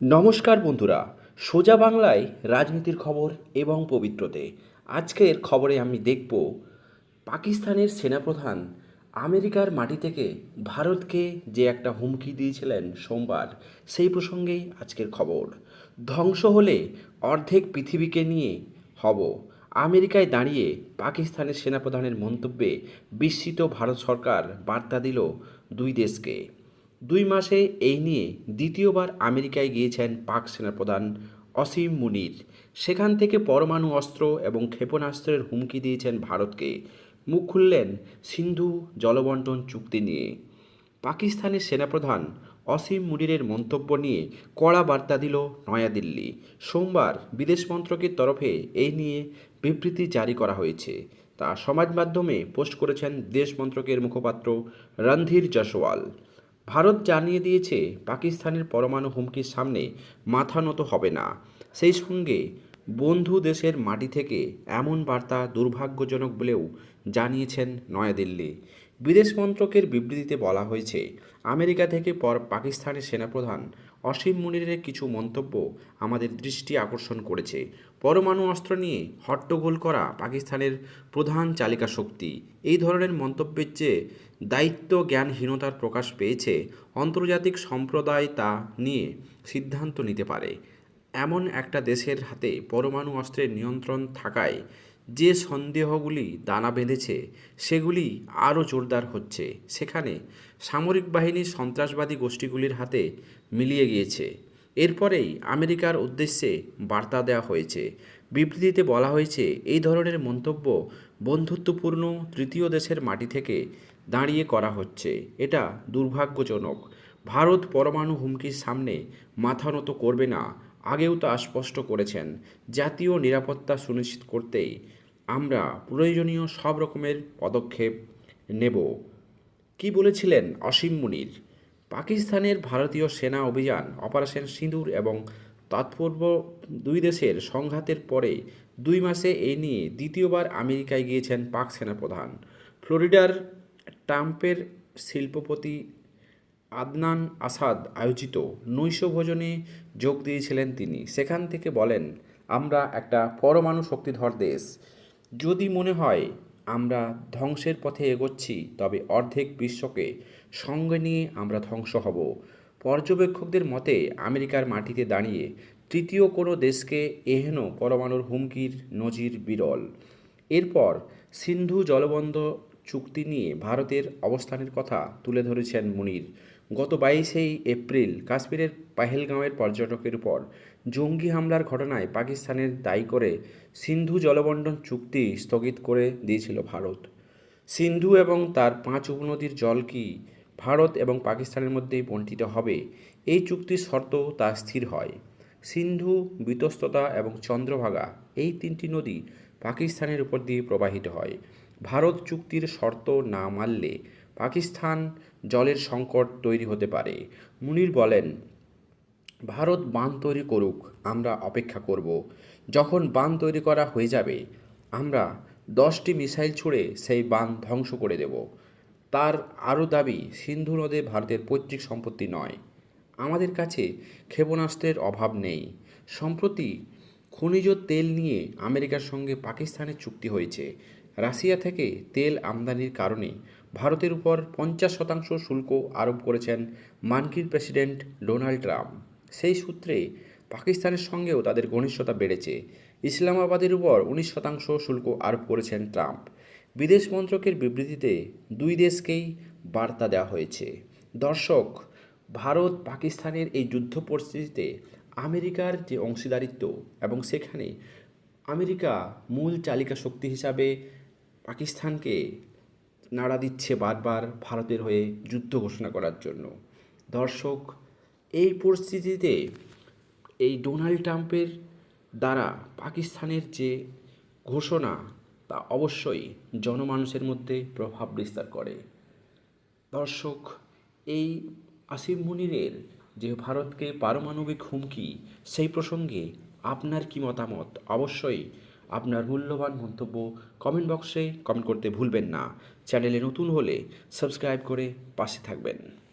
নমস্কার বন্ধুরা, সোজা বাংলায় রাজনীতির খবর এবং পবিত্রতে। আজকের খবরে আমি দেখব পাকিস্তানের সেনাপ্রধান আমেরিকার মাটি থেকে ভারতকে যে একটা হুমকি দিয়েছিলেন সোমবার, সেই প্রসঙ্গেই আজকের খবর। ধ্বংস হলে অর্ধেক পৃথিবীকে নিয়ে হব। আমেরিকায় দাঁড়িয়ে পাকিস্তানের সেনাপ্রধানের মন্তব্যে বিস্মিত ভারত সরকার বার্তা দিল দুই দেশকে। দুই মাসে এই নিয়ে দ্বিতীয়বার আমেরিকায় গিয়েছেন পাক সেনাপ্রধান অসীম মুনির। সেখান থেকে পরমাণু অস্ত্র এবং ক্ষেপণাস্ত্রের হুমকি দিয়েছেন ভারতকে। মুখ খুললেন সিন্ধু জলবন্টন চুক্তি নিয়ে। পাকিস্তানের সেনাপ্রধান অসীম মুনিরের মন্তব্য নিয়ে কড়া বার্তা দিল নয়াদিল্লি। সোমবার বিদেশ মন্ত্রকের তরফে এই নিয়ে বিবৃতি জারি করা হয়েছে। তা সমাজ মাধ্যমে পোস্ট করেছেন দেশ মন্ত্রকের মুখপাত্র রণধীর জসওয়াল ভারত জানিয়ে দিয়েছে পাকিস্তানের পরমাণু হুমকির সামনে মাথা নত হবে না। সেই সঙ্গে বন্ধু দেশের মাটি থেকে এমন বার্তা দুর্ভাগ্যজনক বলেও জানিয়েছেন নয়াদিল্লি। বিদেশ মন্ত্রকের বিবৃতিতে বলা হয়েছে, আমেরিকা থেকে পর পাকিস্তানের সেনাপ্রধান অসীম মুনিরের কিছু মন্তব্য আমাদের দৃষ্টি আকর্ষণ করেছে। পরমাণু অস্ত্র নিয়ে হট্টগোল করা পাকিস্তানের প্রধান চালিকা শক্তি। এই ধরনের মন্তব্যের চেয়ে দায়িত্ব জ্ঞানহীনতার প্রকাশ পেয়েছে আন্তর্জাতিক সম্প্রদায় তা নিয়ে সিদ্ধান্ত নিতে পারে। এমন একটা দেশের হাতে পরমাণু অস্ত্রের নিয়ন্ত্রণ থাকায় যে সন্দেহগুলি দানা বেঁধেছে, সেগুলি আরও জোরদার হচ্ছে। সেখানে সামরিক বাহিনীর সন্ত্রাসবাদী গোষ্ঠীগুলির হাতে মিলিয়ে গিয়েছে। এরপরেই আমেরিকার উদ্দেশ্যে বার্তা দেওয়া হয়েছে। বিবৃতিতে বলা হয়েছে, এই ধরনের মন্তব্য বন্ধুত্বপূর্ণ তৃতীয় দেশের মাটি থেকে দাঁড়িয়ে করা হচ্ছে। এটা দুর্ভাগ্যজনক। ভারত পরমাণু হুমকির সামনে মাথা নত করবে না। আগেও তা স্পষ্ট করেছেন। জাতীয় নিরাপত্তা সুনিশ্চিত করতেই আমরা প্রয়োজনীয় সব রকমের পদক্ষেপ নেব। কি বলেছিলেন অসীম মুনির? পাকিস্তানের ভারতীয় সেনা অভিযান, অপারেশন সিঁদুর এবং তৎপূর্ব দুই দেশের সংঘাতের পরে দুই মাসে এই নিয়ে দ্বিতীয়বার আমেরিকায় গিয়েছেন পাক সেনাপ্রধান। ফ্লোরিডার ট্রাম্পের শিল্পপতি আদনান আসাদ আয়োজিত নৈশ ভোজনে যোগ দিয়েছিলেন তিনি। সেখান থেকে বলেন, আমরা একটা পরমাণু শক্তিধর দেশ। যদি মনে হয় আমরা ধ্বংসের পথে এগোচ্ছি, তবে অর্ধেক বিশ্বকে সঙ্গে নিয়ে আমরা ধ্বংস হব। পর্যবেক্ষকদের মতে, আমেরিকার মাটিতে দাঁড়িয়ে তৃতীয় কোনো দেশকে এহেন পরমাণুর হুমকির নজির বিরল। এরপর সিন্ধু জলবন্ধ চুক্তি নিয়ে ভারতের অবস্থানের কথা তুলে ধরেছেন মুনির। গত বাইশেই এপ্রিল কাশ্মীরের পাহেলগাঁওয়ের পর্যটকের উপর জঙ্গি হামলার ঘটনায় পাকিস্তানের দায়ী করে সিন্ধু জলবন্টন চুক্তি স্থগিত করে দিয়েছিল ভারত। সিন্ধু এবং তার পাঁচ উপনদীর জল কি ভারত এবং পাকিস্তানের মধ্যেই বণ্টিত হবে? এই চুক্তির শর্ত তা স্থির হয়। সিন্ধু, বিতস্ততা এবং চন্দ্রভাগা এই তিনটি নদী পাকিস্তানের উপর দিয়ে প্রবাহিত হয়। ভারত চুক্তির শর্ত না মানলে পাকিস্তান জলের সংকট তৈরি হতে পারে। মুনির বলেন, ভারত বাঁধ তৈরি করুক, আমরা অপেক্ষা করব। যখন বাঁধ তৈরি করা হয়ে যাবে, আমরা দশটি মিসাইল ছুড়ে সেই বাঁধ ধ্বংস করে দেব। তার আরও দাবি, সিন্ধু নদে ভারতের পৈতৃক সম্পত্তি নয়। আমাদের কাছে ক্ষেপণাস্ত্রের অভাব নেই। সম্প্রতি খনিজ তেল নিয়ে আমেরিকার সঙ্গে পাকিস্তানের চুক্তি হয়েছে। রাশিয়া থেকে তেল আমদানির কারণে ভারতের উপর পঞ্চাশ শতাংশ শুল্ক আরোপ করেছেন মার্কিন প্রেসিডেন্ট ডোনাল্ড ট্রাম্প। সেই সূত্রে পাকিস্তানের সঙ্গেও তাদের ঘনিষ্ঠতা বেড়েছে। ইসলামাবাদের উপর উনিশ শতাংশ শুল্ক আরোপ করেছেন ট্রাম্প। বিদেশ মন্ত্রকের বিবৃতিতে দুই দেশকেই বার্তা দেওয়া হয়েছে। দর্শক, ভারত পাকিস্তানের এই যুদ্ধ পরিস্থিতিতে আমেরিকার যে অংশীদারিত্ব এবং সেখানে আমেরিকা মূল চালিকা শক্তি হিসাবে পাকিস্তানকে নাড়া দিচ্ছে বারবার ভারতের হয়ে যুদ্ধ ঘোষণা করার জন্য। দর্শক, এই পরিস্থিতিতে এই ডোনাল্ড ট্রাম্পের দ্বারা পাকিস্তানের যে ঘোষণা, তা অবশ্যই জনমানুষের মধ্যে প্রভাব বিস্তার করে। দর্শক, এই আসিম মুনিরের যে ভারতকে পারমাণবিক হুমকি, সেই প্রসঙ্গে আপনার কি মতামত? অবশ্যই আপনার মূল্যবান মন্তব্য কমেন্ট বক্সে কমেন্ট করতে ভুলবেন না। চ্যানেলে নতুন হলে সাবস্ক্রাইব করে পাশে থাকবেন।